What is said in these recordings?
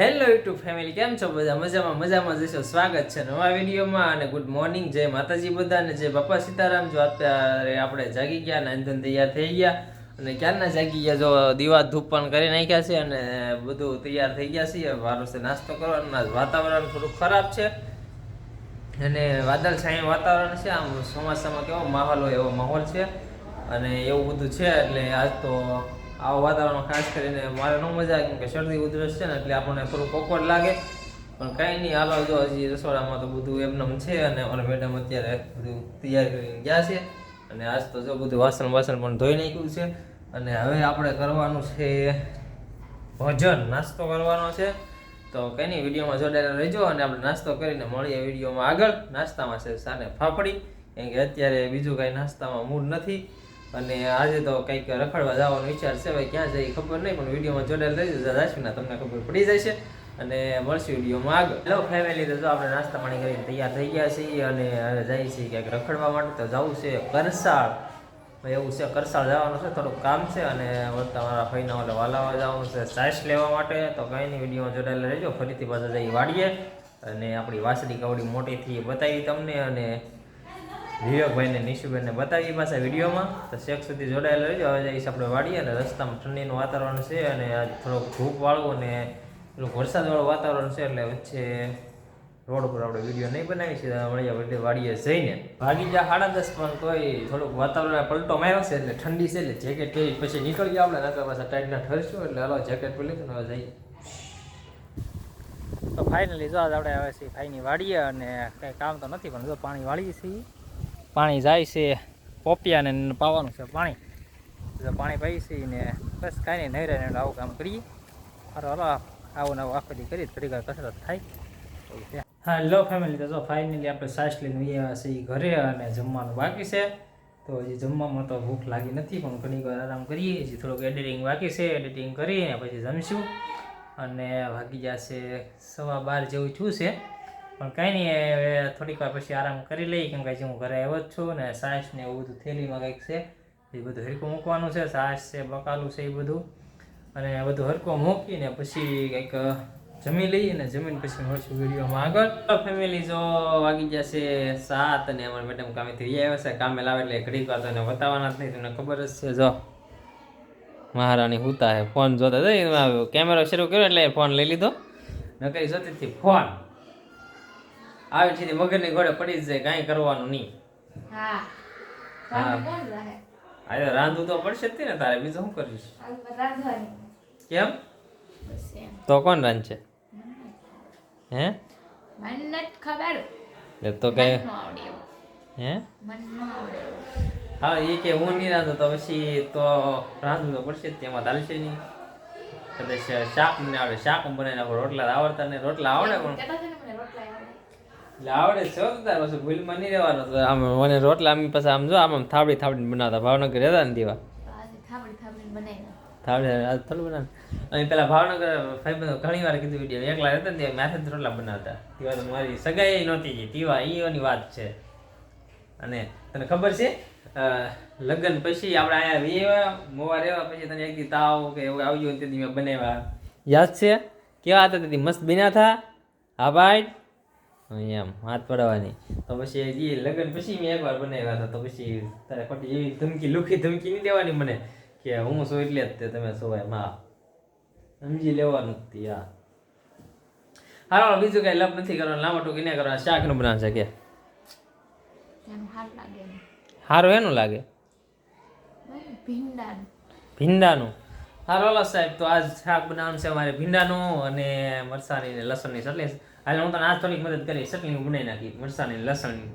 Hello YouTube family કેમ છો બધા? મજામાં મજામાં જશો સ્વાગત છે નવા વિડીયોમાં અને ગુડ મોર્નિંગ જય માતાજી બધાને, જય બાપા સીતારામ. જો અત્યારે આપણે જાગી ગયા નાંધન તૈયાર થઈ ગયા અને ક્યારના જાગી ગયા? જો દીવા ધૂપ પણ કરી નાખ્યા છે અને બધું તૈયાર થઈ ગયા છે વારો છે નાસ્તો કરવાનો વાતાવરણ થોડુંક ખરાબ છે. અને વાદળ છાયું વાતાવરણ છે. આમ ચોમાસામાં કેવો માહોલ હોય એવો માહોલ છે. અને એવું બધું છે એટલે આજ તો આવું વાતાવરણ ખાસ કરીને મારે ન મજા આવે કેમ કે શરદી ઉધરસ છે ને એટલે આપણને થોડું ઓકવર્ડ લાગે. પણ કાંઈ નહીં, હાલો, જો હજી રસોડામાં તો બધું એમનેમ છે અને અમારા મેડમ અત્યારે બધું તૈયાર કરીને ગયા છે. અને આજ તો જો બધું વાસણ વાસણ પણ ધોઈ નાખ્યું છે. અને હવે આપણે કરવાનું છે ભોજન, નાસ્તો કરવાનો છે. તો કંઈ નહીં, વિડીયોમાં જોડાયેલા રહેજો અને આપણે નાસ્તો કરીને મળીએ વિડીયોમાં આગળ. નાસ્તામાં છે સાને ફાફડી, કેમ કે અત્યારે બીજું કાંઈ નાસ્તામાં મૂડ નથી. અને આજે તો કંઈક રખડવા જવાનો વિચાર છે, ભાઈ ક્યાં જઈએ ખબર નહીં, પણ વિડીયોમાં જોડાયેલા રહેજો ને તમને ખબર પડી જશે. અને મળશે વિડીયોમાં આગળ. હેલો ફેમિલી, તો જો આપણે નાસ્તા પાણી કરીને તૈયાર થઈ ગયા છીએ અને હવે જઈએ છીએ ક્યાંક રખડવા માટે, તો જવું છે કરસાળ. એવું છે, કરસાળ જવાનું છે, થોડુંક કામ છે અને વળતા મારા ભાઈના ઓલે વાલાવા જવાનું છે સાઇસ લેવા માટે. તો કંઈ નહીં, વિડીયોમાં જોડાયેલા રહેજો. ફરીથી પાછા જઈ વાડીએ. અને આપણી વાસળી કવડી મોટીથી બતાવી તમને અને વિવેકભાઈને નિશુભાઈને બતાવી પાછા વિડીયોમાં. તો શેક સુધી જોડાયેલા રહેજો. હવે જઈશ આપણે વાડીએ અને રસ્તામાં ઠંડીનું વાતાવરણ છે અને આજ થોડોક ધૂપવાળું અને પેલું વરસાદવાળું વાતાવરણ છે એટલે વચ્ચે રોડ ઉપર આપણે વીડિયો નહીં બનાવી છે. વાડીએ જઈને ભાગી જા સાડા દસ પણ તોય થોડુંક વાતાવરણ પલટો માર્યો છે એટલે ઠંડી છે એટલે જેકેટ પહેરી પછી નીકળી ગયા આપણે. નકર પાછા ટાઈટના ઠરશું એટલે હલો જેકેટ પહેરી ને હવે જઈએ. તો ફાઇનલી જો આપણે હવે છે ફાઈની વાડીએ અને કંઈ કામ તો નથી પણ જો પાણી વાળીએ છીએ. પાણી જાય છે પોપિયાને પાવાનું છે પાણી. જો પાણી પાઈ છે ને બસ કાંઈ નહીં નહીં રહે આવું કામ કરીએ. અરે હાલો આવું ને આવું આખો દી કરીએ, થોડીક કસરત થાય. હા લો ફેમિલી તો જો ફાઇનલી આપણે સાસ લઈને આવ્યા છીએ ઘરે અને જમવાનું બાકી છે. તો હજી જમવામાં તો ભૂખ લાગી નથી, પણ ઘણી વાર આરામ કરીએ. હજી થોડુંક એડિટિંગ બાકી છે એડિટિંગ કરીને પછી જમશું. અને વાગી જશે સવા બાર જેવું થયું છે. પણ કંઈ નહીં હવે થોડીક વાર પછી આરામ કરી લઈએ, કેમ કે હજી હું ઘરે આવ્યો જ છું ને સાસ ને એવું બધું થેલીમાં કંઈક છે, એ બધું હરકું મૂકવાનું છે, સાસ છે, બકાલું છે એ બધું. અને બધું હરકો મૂકીને પછી કંઈક જમી લઈએ ને જમીન પછી મળશું વિડીયોમાં આગળ. ફેમિલી જો વાગી જશે સાત અને અમારા મેડમ કામેથી થઈ આવ્યા છે, કામે લાવે એટલે ઘડીક વાર તો એને બતાવવાના જ નહીં, તમને ખબર જ છે, જો. મહારાણી હુતા હે, ફોન જોતા કેમેરો શરૂ કર્યો એટલે ફોન લઈ લીધો. નકરી જોતી હતી ફોન. આવી છે મગરની ઘોડે પડી જ જાય કાંઈ કરવાનું નહીં. હા. હા. રાંધવું તો પડશે જ ને તારે બીજું શું કરીશ? કેમ? તો કોણ રાંધશે? હે? મને ખબર. એ તો કઈ. હે. હા એ કે હું નહીં રાંધું તો પછી તો રાંધવું તો પડશે જ તેમાં ચાલશે નહીં. કદાચ શાક મને આવડે શાક બનાવીને રોટલા આવડતા ને રોટલા આવડે પણ કહેતા હતા ને મને રોટલા આવડે. એટલે આવડે છે તાર પછી ભૂલમાં નહીં રહેવાનું. તો આમ મને રોટલા આમ પછી આમ જો આમ આમ થાબડી થાબડી બનાવતા. ભાવનગર રહેતા ને દીવા? થાબડી થાબડીને બનાવી થાબડી આજ થોડું બનાવ. અને પેલા ભાવનગર ભાઈ ઘણી વાર કીધું વીડિયો એકલા રહેતા ને માથે રોટલા બનાવતા. દીવા તો મારી સગાઈ નહોતી ગઈ. દીવા ઈઓની વાત છે. અને તને ખબર છે લગ્ન પછી આપણે અહીંયા વિયેવા મોવા રહેવા પછી તને એક તાવ કે એવું આવ્યું તેથી મેં બનાવ્યા. યાદ છે? કેવા હતા તેથી મસ્ત બન્યા થા? હા ભાઈ? એમ. હાથ પડવાની. તો પછી એ લગ્ન પછી મેં એકવાર બનાવ્યા હતા. તો પછી તારે ખોટી એવી ધમકી લુખી ધમકી નહીં દેવાની મને કે હું શું એટલે જ તે તમે સોવાય એમ. હા. સમજી લેવાનું જ હા. હાલો બીજું કઈ લપ નથી કરવાનું. લાંબા ટૂંકી નહીં કરવાનું. શાકનું બનાવશે કે? હારું સારું એનું લાગે. ભીંડાનું. હારો સાહેબ તો આજ શાક બનાવવાનું છે અમારે ભીંડાનું અને મરસાની ને લસણની ચટણી હાલે હું તને આજ થોડીક મદદ કરી ચટણી હું બનાવી નાખી મરસાની લસણની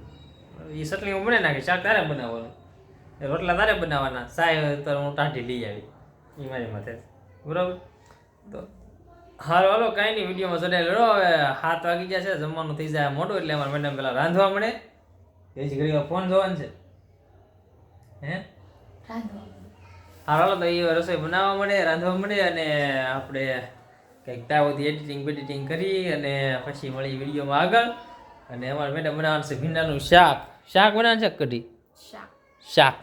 એ ચટણી હું બનાવી નાખી શાક તારે બનાવવાનું? રોટલા તારે બનાવવાના સાય તો હું ટાઢી લઈ આવી એ મારી માથે બરાબર? તો હારો હાલો કાંઈ નહીં વિડીયોમાં જોડાયેલો રહો હવે હાથ વાગી ગયા છે જમવાનું થઈ જાય મોટું એટલે અમારે મેડમ પેલા રાંધવા મળે. એ જ ઘડી ફોન જોવાનું છે. હે? રાંધવા. હાલો તો એ રસોઈ બનાવવા મળે રાંધવા મળે અને આપણે કંઈક તાવથી એડિટિંગ બેડિટિંગ કરી અને પછી મળી વિડીયોમાં આગળ. અને અમારે મેડમ બનાવવાનું છે ભીંડાનું શાક. શાક બનાવવાનું છે કઢી? શાક. શાક.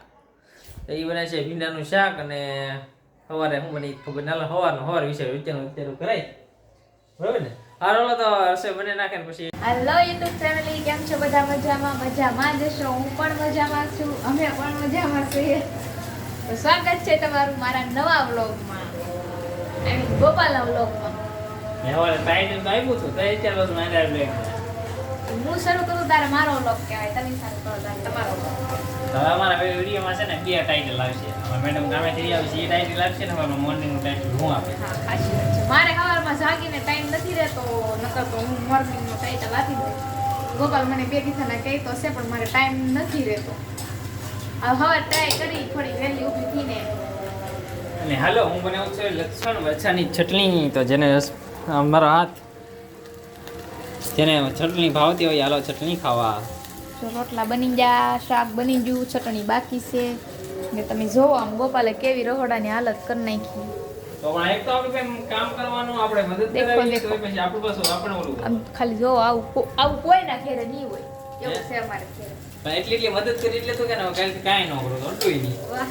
તો એ બનાવે છે ભીંડાનું શાક અને સવારે હું મને ખબર ના સવારનું સવાર વિશે વિચારનું વિચારું કરાય. બરાબર ને? હારો હાલો તો રસોઈ બને નાખે ને પછી. હેલો યુટ્યુબ ફેમિલી કેમ છો? બધા મજામાં? મજામાં જશો હું પણ મજામાં છું. અમે પણ મજામાં છીએ. તો સ્વાગત છે તમારું મારા નવા વ્લોગમાં આઈ મીન ગોપાલના વ્લોગમાં મેં હવે ટાઈટલ તો આપ્યું હતું તો અત્યાર બસ બ્લેક હું શરૂ કરું તારે મારો વ્લોગ કહેવાય તમે શરૂ કરો તારે તમારો હવે અમારા વિડીયોમાં છે ને બે ટાઈટલ આવશે. મેડમ ગામેથી આવશે એ ટાઈટલ આવશે ને હવે મોર્નિંગ ટાઈટલ હું આપે હા ખાસી વાત છે. મારે સવારમાં જાગીને ટાઈમ નથી રહેતો નકર તો હું મોર્નિંગનું ટાઈટલ આપી દઈશ. ગોપાલ મને બે દિવસના કહી તો છે પણ મારે ટાઈમ નથી રહેતો. હવે હવે ટ્રાય કરી થોડી વહેલી ઊભી થઈને. અને હાલો હું બનાવું છું લક્ષણ વરસાની ચટણી. તો જેને મારો હાથ જેને ચટણી ભાવતી હોય હાલો ચટણી ખાવા. રોટલા બની ગયા શાક બની ગયું ચટણી બાકી છે. ને તમે જોવો આમ ગોપાલે કેવી રહોડાની હાલત કરી નાખી. ખાલી જોવો આવું આવું કોઈ ના ઘેરે નહીં હોય. એવું છે અમારે ઘેરે. એટલી એટલી મદદ કરી એટલે તો કે કાંઈ કાંઈ ન કરું તો નહીં વાહ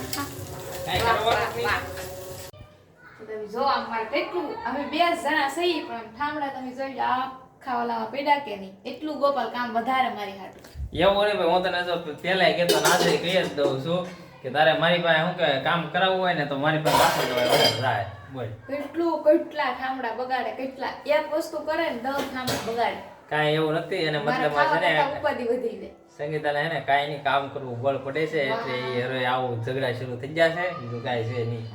કાંઈ વાહ, કરવાનું વાહ, જ આમ કેટલું અમે બે જણા સહી પણ ઠામડા તમે જોઈ લો આ ખાવા લાવા કે નહીં. એટલું ગોપાલ કામ વધારે મારી હાટું. એવું નહીં ભાઈ હું તને જો પહેલા કહેતો જઈ કહી જ દઉં છું કે તારે મારી પાસે શું કહેવાય કામ કરાવવું હોય ને તો મારી પાસે રાખો જવાય વધારે થાય. બોલ. કેટલું કેટલા ઠામડા બગાડે કેટલા? એક વસ્તુ કરે ને દસ ઠામડા બગાડે. કાંઈ એવું નથી અને મતલબ છે ને ઉપાધિ વધી જાય. સંગીતાને હે ને કાંઈ નહીં કામ કરવું બળ પડે છે એટલે એ હવે આવું ઝઘડા શરૂ થઈ જશે બીજું કાંઈ છે નહીં.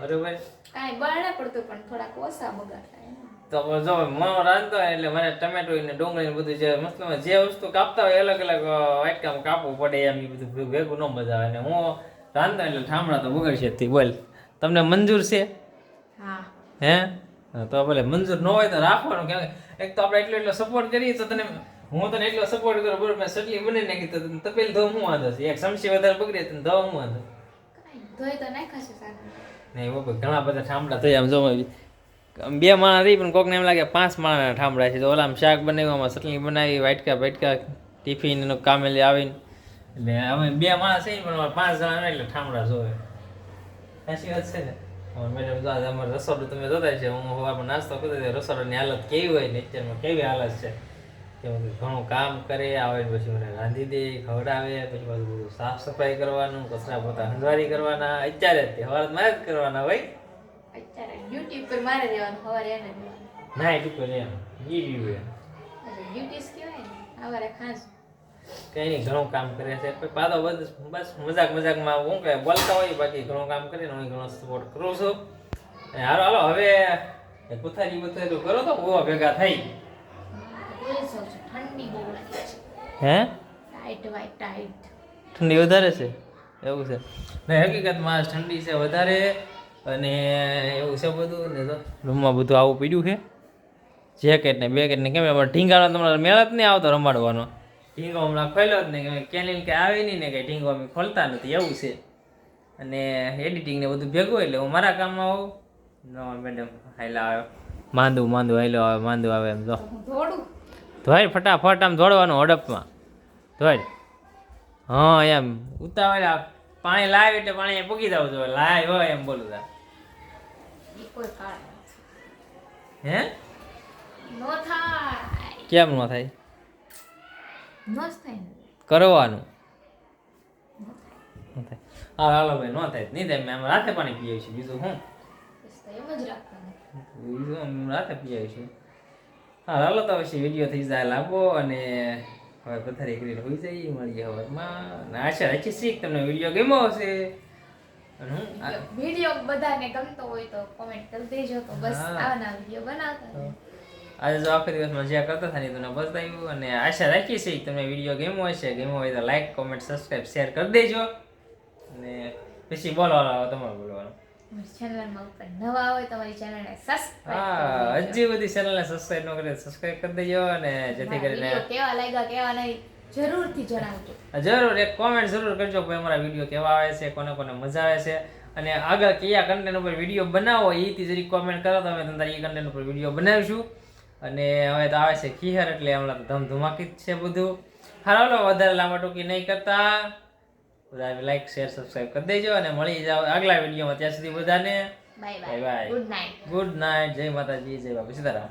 બરોબર? કાંઈ બળ પડતું પણ થોડાક ઓછા બગાડતા તો જો હું રાંધતો એટલે મને ટમેટો ને ડુંગળી ને બધું જે મસ્ત જે વસ્તુ કાપતા હોય અલગ અલગ વાટકામાં કાપવું પડે એમ એ બધું ભેગું ન મજા આવે. ને હું રાંધતો એટલે ઠામણા તો બગડશે તે બોલ. તમને મંજૂર છે? હા. હે? તો ભલે મંજૂર ન હોય તો રાખવાનું. કેમ કે એક તો આપણે એટલો એટલો સપોર્ટ કરીએ તો તને હું તને એટલો સપોર્ટ કરું બરોબર મેં સટલી બની નાખી તો તને તપેલ ધો હું વાંધો છે. એક સમસી વધારે બગડે તો ધો હું વાંધો ધોઈ તો નાખાશે સારું નહીં બાપા ઘણા બધા ઠામડા થઈ આમ જો બે માણસ રહી પણ કોકને એમ લાગે પાંચ માણસના ઠામડા છે. તો ઓલા શાક બનાવ્યું આમાં ચટણી બનાવી વાટકા વાટકા ટિફિન કામે લઈ આવીને. એટલે અમે બે માણસ છે પણ અમારે પાંચ જણા એટલે ઠામડા જોવે. સાચી વાત છે ને? મેડમ જો અમારે રસોડું તમે જોતા છે. હું સવારમાં નાસ્તો કરતો રસોડાની હાલત કેવી હોય નેચરમાં કેવી હાલત છે? ઘણું કામ કરે આવે પછી મને રાંધી દે ખવડાવે પછી બધું બધું સાફ સફાઈ કરવાનું કચરા પોતા હંજવારી કરવાના. અત્યારે જ તે મારે જ કરવાના ભાઈ. અત્યારે ડ્યુટી ઉપર મારે રહેવાનું સવારે એને રહેવાનું. ના એટલું તો એમ. ઈ રહ્યું એમ. કહેવાય ને. સવારે ખાસ. કઈ નહીં ઘણું કામ કરે છે. પછી બસ બસ મજાક મજાકમાં હું કહે બોલતા હોય બાકી ઘણું કામ કરીને હું ઘણો સપોર્ટ કરું છું. હાલો હાલો હવે કુથારી બુથારી કરો તો બહુ ભેગા થઈ. ઠંડી બહુ લાગે છે. હે? ટાઈટ વાય ટાઈટ ઠંડી વધારે છે? એવું છે? ને હકીકતમાં ઠંડી છે વધારે અને એવું છે બધું ને તો રૂમમાં બધું આવું પીડ્યું છે. જેકેટ ને બેકેટ ને કેમ એમાં ઢીંગાનો તમારે મેળ જ નહીં આવતો રમાડવાનો. ઢીંગો હમણાં ખોલ્યો જ નહીં કે કેનિલ કે આવે નહીં ને કે ઢીંગો અમે ખોલતા નથી એવું છે. અને એડિટિંગ ને બધું ભેગું એટલે હું મારા કામમાં આવું ન મેડમ હાઈલા આવ્યો. માંદું માંદું હાઈલો આવે માંદું આવે એમ જો દોડું ધોઈ ફટાફટ આમ દોડવાનું હડપમાં. ધોઈ. હા એમ. ઉતાવળ પાણી લાવ એટલે પાણી પૂકી જવું જોઈએ. લાય હોય એમ બોલું તા હે? નો થાય. કેમ ન થાય? નો થાય કરવાનું. થાય. હા હાલો ભાઈ ન થાય. નહીં થાય. મેં આમ રાતે પાણી પીએ છીએ. બીજું શું? એમ જ રાખવાનું. બીજું રાતે પીએ છીએ. હા હાલો તો પછી વીડિયો થઈ જાય લાંબો અને હવે પથારી કરીને હોઈ જઈએ મળીએ હવારમાં. અને આશા રાખી શીખ તમને વીડિયો ગમ્યો હશે. વીડિયો બધાને ગમતો હોય તો કોમેન્ટ કરી દેજો તો બસ હા. વીડિયો બનાવતા આજે જો આખો દિવસ મજા કરતા થાય તમને બતાવ્યું. અને આશા રાખીએ છીએ તમને વીડિયો ગેમો હશે. ગેમો હોય તો લાઈક કોમેન્ટ સબસ્ક્રાઈબ શેર કરી દેજો. અને પછી બોલો તમારું. ચેનલમાં ઉપર નવા હોય તો ચેનલને સબસ્ક્રાઇબ હા હજી બધી ચેનલને સબસ્ક્રાઈબ ન કરે સબસ્ક્રાઈબ કરી દેજો અને જેથી કરીને કેવા લાગ્યા કેવા નહીં જરૂરથી જણાવજો. જરૂર એક કોમેન્ટ જરૂર કરજો કે અમારા વીડિયો કેવા આવે છે કોને કોને મજા આવે છે. અને આગળ કયા કન્ટેન્ટ ઉપર વીડિયો બનાવો એથી જરી કોમેન્ટ કરો તો અમે તમારી એ કન્ટેન્ટ ઉપર વીડિયો બનાવીશું. અને હવે તો આવે છે ખીહર એટલે હમણાં તો ધમધમાકી જ છે બધું. હાલો વધારે લાંબા ટૂંકી નહીં કરતા. બધા લાઈક શેર સબસ્ક્રાઈબ કરી દેજો અને મળી જાવ આગલા વિડીયોમાં ત્યાં સુધી બધાને bye bye good night good night જય માતાજી જય બાપુ સીતારામ.